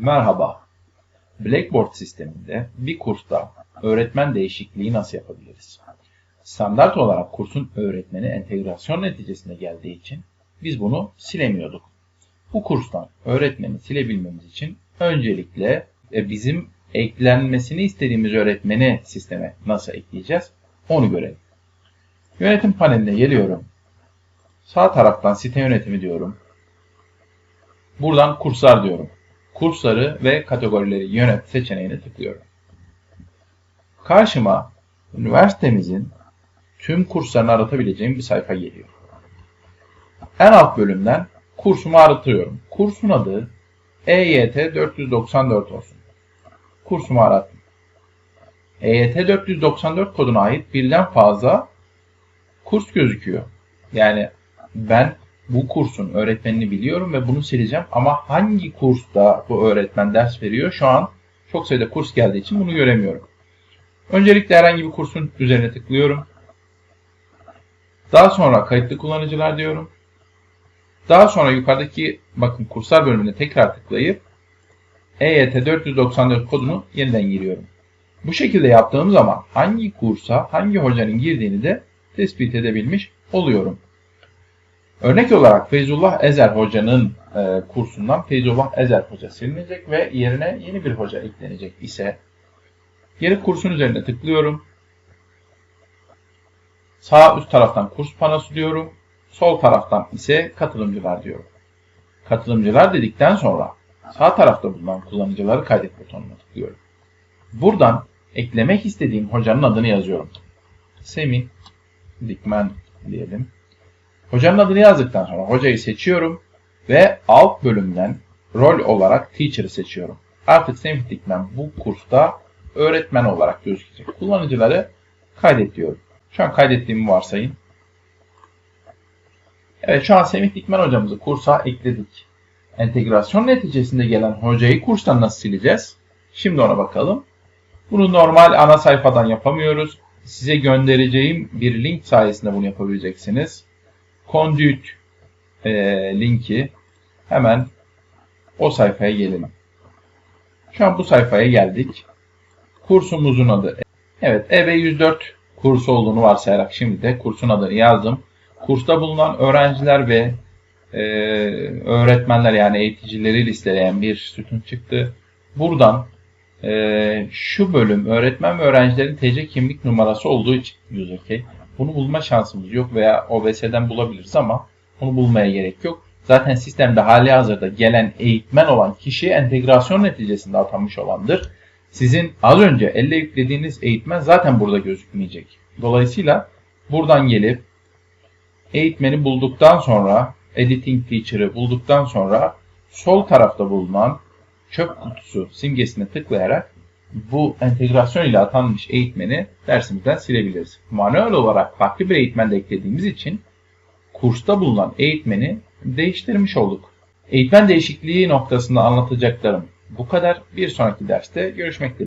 Merhaba. Blackboard sisteminde bir kursta öğretmen değişikliği nasıl yapabiliriz? Standart olarak kursun öğretmeni entegrasyon neticesinde geldiği için biz bunu silemiyorduk. Bu kurstan öğretmeni silebilmemiz için öncelikle e, bizim eklenmesini istediğimiz öğretmeni sisteme nasıl ekleyeceğiz onu görelim. Yönetim paneline geliyorum. Sağ taraftan site yönetimi diyorum. Buradan kurslar diyorum. Kursları ve kategorileri yönet seçeneğine tıklıyorum. Karşıma üniversitemizin tüm kurslarını aratabileceğim bir sayfa geliyor. En alt bölümden kursumu aratıyorum. Kursun adı EYT 494 olsun. Kursumu arattım. EYT 494 koduna ait birden fazla kurs gözüküyor. Yani ben bu kursun öğretmenini biliyorum ve bunu sileceğim ama hangi kursta bu öğretmen ders veriyor şu an çok sayıda kurs geldiği için bunu göremiyorum. Öncelikle herhangi bir kursun üzerine tıklıyorum. Daha sonra kayıtlı kullanıcılar diyorum. Daha sonra yukarıdaki bakın kurslar bölümüne tekrar tıklayıp EYT 494 kodunu yeniden giriyorum. Bu şekilde yaptığım zaman hangi kursa hangi hocanın girdiğini de tespit edebilmiş oluyorum. Örnek olarak Feyzullah Ezer Hoca'nın e, kursundan Feyzullah Ezer Hoca silinecek ve yerine yeni bir hoca eklenecek ise geri kursun üzerine tıklıyorum. Sağ üst taraftan kurs panosu diyorum. Sol taraftan ise katılımcılar diyorum. Katılımcılar dedikten sonra sağ tarafta bulunan kullanıcıları kaydet butonuna tıklıyorum. Buradan eklemek istediğim hocanın adını yazıyorum. Semih Dikmen diyelim. Hocanın adını yazdıktan sonra hocayı seçiyorum ve alt bölümden rol olarak teacher'ı seçiyorum. Artık Semih Dikmen bu kursta öğretmen olarak gözükecek. Kullanıcıları kaydet diyorum. Şu an kaydettiğimi varsayın. Evet şu an Semih Dikmen hocamızı kursa ekledik. Entegrasyon neticesinde gelen hocayı kurstan nasıl sileceğiz? Şimdi ona bakalım. Bunu normal ana sayfadan yapamıyoruz. Size göndereceğim bir link sayesinde bunu yapabileceksiniz. Conduit e, linki hemen o sayfaya gelelim. Şu an bu sayfaya geldik. Kursumuzun adı. Evet EB104 kursu olduğunu varsayarak şimdi de kursun adını yazdım. Kursta bulunan öğrenciler ve e, öğretmenler yani eğiticileri listeleyen bir sütun çıktı. Buradan e, şu bölüm öğretmen ve öğrencilerin TC kimlik numarası olduğu için user key. Bunu bulma şansımız yok veya OBS'den bulabiliriz ama bunu bulmaya gerek yok. Zaten sistemde hali hazırda gelen eğitmen olan kişi entegrasyon neticesinde atanmış olandır. Sizin az önce elle yüklediğiniz eğitmen zaten burada gözükmeyecek. Dolayısıyla buradan gelip eğitmeni bulduktan sonra editing teacher'ı bulduktan sonra sol tarafta bulunan çöp kutusu simgesine tıklayarak bu entegrasyon ile atanmış eğitmeni dersimizden silebiliriz. Manuel olarak farklı bir eğitmen de eklediğimiz için kursta bulunan eğitmeni değiştirmiş olduk. Eğitmen değişikliği noktasında anlatacaklarım bu kadar. Bir sonraki derste görüşmek dileğiyle.